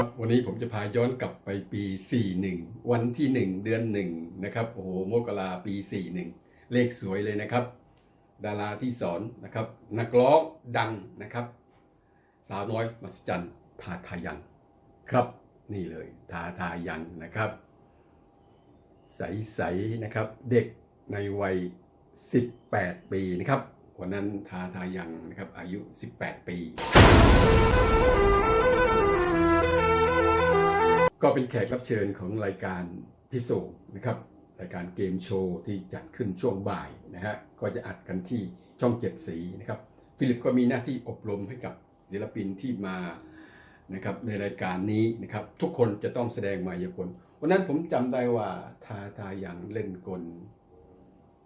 ครับวันนี้ผมจะพาย้อนกลับไปปี 41 วันที่ 1 เดือน 1 นะครับ โอ้โหมกราปี 41 เลขสวยเลยนะครับ ดาราที่สอนนะครับ นักร้องดังนะครับ สาวน้อยมัศจรรย์ทาทายังครับ นี่เลยทาทายังนะครับ ใสๆนะครับเด็กในวัย 18 ปีนะครับวันนั้นทาทายังนะครับอายุ 18 ปี ก็เป็นแขกรับเชิญของรายการพิโซนะครับ รายการเกมโชว์ที่จัดขึ้นช่วงบ่ายนะฮะก็จะอัดกันที่ช่องเจ็ดสีนะครับฟิลิปก็มีหน้าที่อบรมให้กับศิลปินที่มานะครับในรายการนี้นะครับ ทุกคนจะต้องแสดงมายากลวันนั้นผมจำได้ว่าทาทายังเล่นกล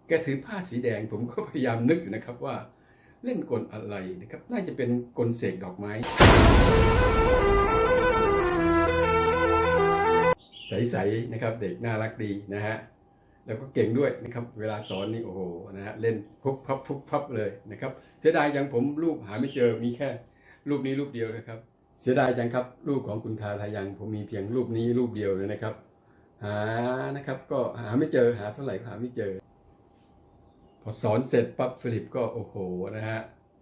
แกถือผ้าสีแดงผมก็พยายามนึกอยู่นะครับว่าเล่นกลอะไรนะครับ น่าจะเป็นกลเสกดอกไม้ ใสๆนะครับเด็กน่ารักดีนะฮะแล้วก็เก่งด้วยนะครับเวลาสอนนี่โอ้โหนะฮะเล่นพุบพับพุบพับเลยนะครับเสียดายยังผมรูปหาไม่เจอมีแค่รูปนี้รูปเดียวนะครับ เสียดายจังครับรูปของคุณทาทายังผมมีเพียงรูปนี้รูปเดียวเลยนะครับ หานะครับก็หาไม่เจอหาเท่าไหร่ก็หาไม่เจอ พอสอนเสร็จปั๊บฟิลิปก็โอ้โหนะฮะ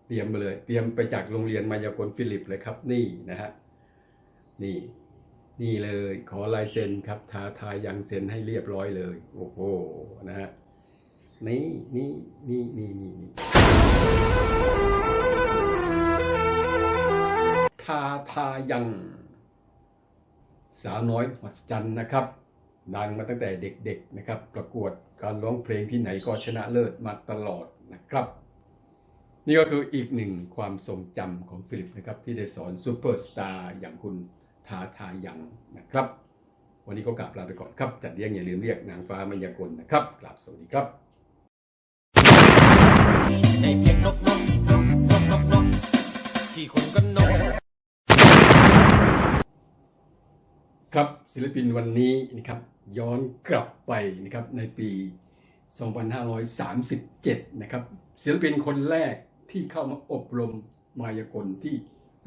เตรียมมาเลย เตรียมไปจากโรงเรียนมายากลฟิลิปเลยครับนี่นะฮะนี่ นี่เลยขอลายเซ็นครับทาทายังเซ็นให้เรียบร้อยเลย โอ้โหนะฮะนี่นี่นี่นี่นี่ทาทายังสาวน้อยมหัศจรรย์นะครับดังมาตั้งแต่เด็กๆนะครับ ประกวดการร้องเพลงที่ไหนก็ชนะเลิศมาตลอดนะครับ นี่ก็คืออีกหนึ่งความทรงจำของฟิลิปนะครับ ที่ได้สอนซูเปอร์สตาร์อย่างคุณ ทาทายังนะครับ วันนี้ก็กราบลาไปก่อนครับ จัดเลี้ยงอย่าลืมเรียกนางฟ้ามายากลนะครับกราบสวัสดีครับในเพียงนกนกนกนกนกนกกี่คนก็นกครับศิลปินวันนี้นะครับย้อนกลับไปนะครับในปี 2537 นะครับศิลปินคนแรกที่เข้ามาอบรมมายากลที่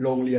โรงเรียน